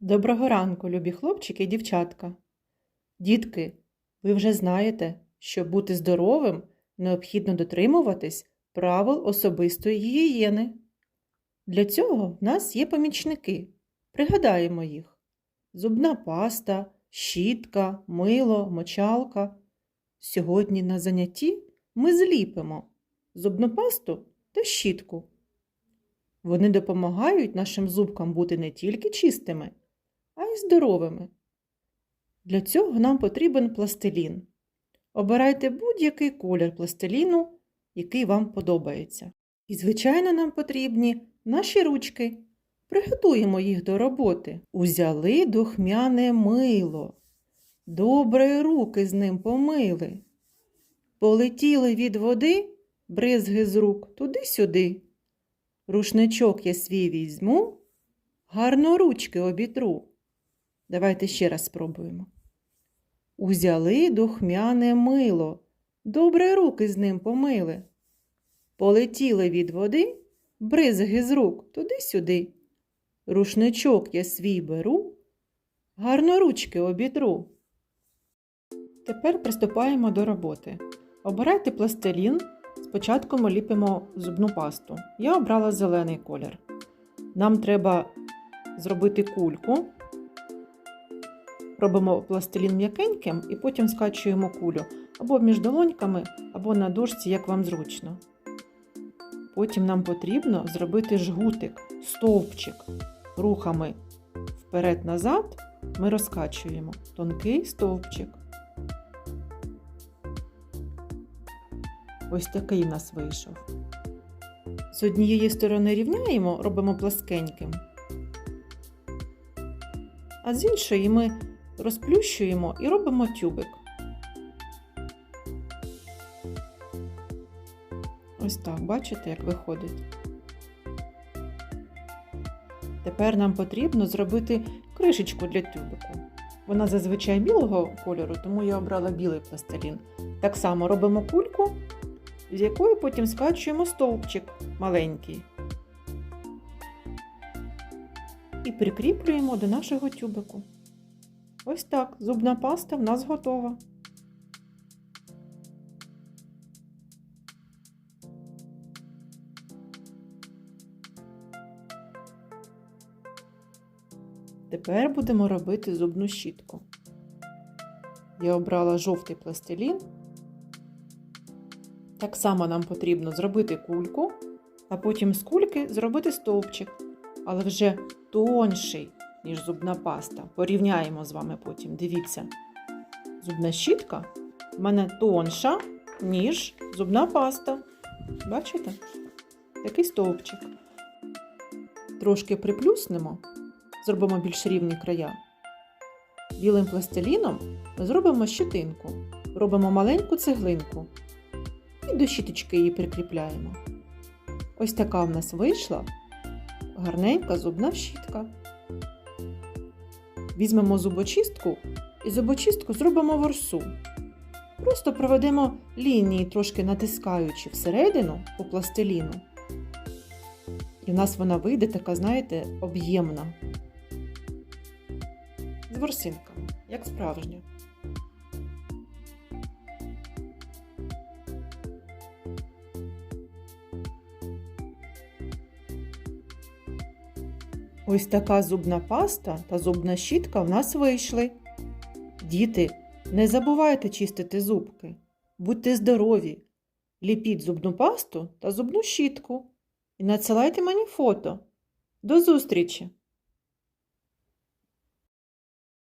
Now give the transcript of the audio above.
Доброго ранку, любі хлопчики і дівчатка. Дітки, ви вже знаєте, щоб бути здоровим, необхідно дотримуватись правил особистої гігієни. Для цього в нас є помічники. Пригадаємо їх: зубна паста, щітка, мило, мочалка. Сьогодні на занятті ми зліпимо зубну пасту та щітку. Вони допомагають нашим зубкам бути не тільки чистими, а й здоровими. Для цього нам потрібен пластилін. Обирайте будь-який колір пластиліну, який вам подобається. І, звичайно, нам потрібні наші ручки. Приготуємо їх до роботи. Узяли духмяне мило. Добре руки з ним помили. Полетіли від води, бризги з рук туди-сюди. Рушничок я свій візьму, гарно ручки обітру. Давайте ще раз спробуємо. Узяли духмяне мило, добре руки з ним помили. Полетіли від води, бризги з рук туди-сюди. Рушничок я свій беру, гарно ручки обітру. Тепер приступаємо до роботи. Обирайте пластилін. Спочатку ми ліпимо зубну пасту. Я обрала зелений колір. Нам треба зробити кульку. Робимо пластилін м'якеньким і потім скачуємо кулю або між долоньками, або на дошці, як вам зручно. Потім нам потрібно зробити жгутик, стовпчик. Рухами вперед-назад ми розкачуємо тонкий стовпчик. Ось такий у нас вийшов. З однієї сторони рівняємо, робимо пласкеньким, а з іншої ми розплющуємо і робимо тюбик. Ось так, бачите, як виходить. Тепер нам потрібно зробити кришечку для тюбику. Вона зазвичай білого кольору, тому я обрала білий пластилін. Так само робимо кульку, з якої потім скачуємо стовпчик маленький. І прикріплюємо до нашого тюбику. Ось так, зубна паста в нас готова. Тепер будемо робити зубну щітку. Я обрала жовтий пластилін. Так само нам потрібно зробити кульку, а потім з кульки зробити стовпчик, але вже тонший, ніж зубна паста. Порівняємо з вами потім. Дивіться, зубна щітка в мене тонша, ніж зубна паста. Бачите? Такий стовпчик. Трошки приплюснемо, зробимо більш рівні края. Білим пластиліном ми зробимо щитинку, робимо маленьку цеглинку і до щіточки її прикріпляємо. Ось така в нас вийшла гарненька зубна щітка. Візьмемо зубочистку і зубочистку зробимо ворсу. Просто проведемо лінії, трошки натискаючи всередину по пластиліну. І в нас вона вийде така, знаєте, об'ємна. З ворсинками, як справжня. Ось така зубна паста та зубна щітка в нас вийшли. Діти, не забувайте чистити зубки. Будьте здорові! Ліпіть зубну пасту та зубну щітку і надсилайте мені фото. До зустрічі!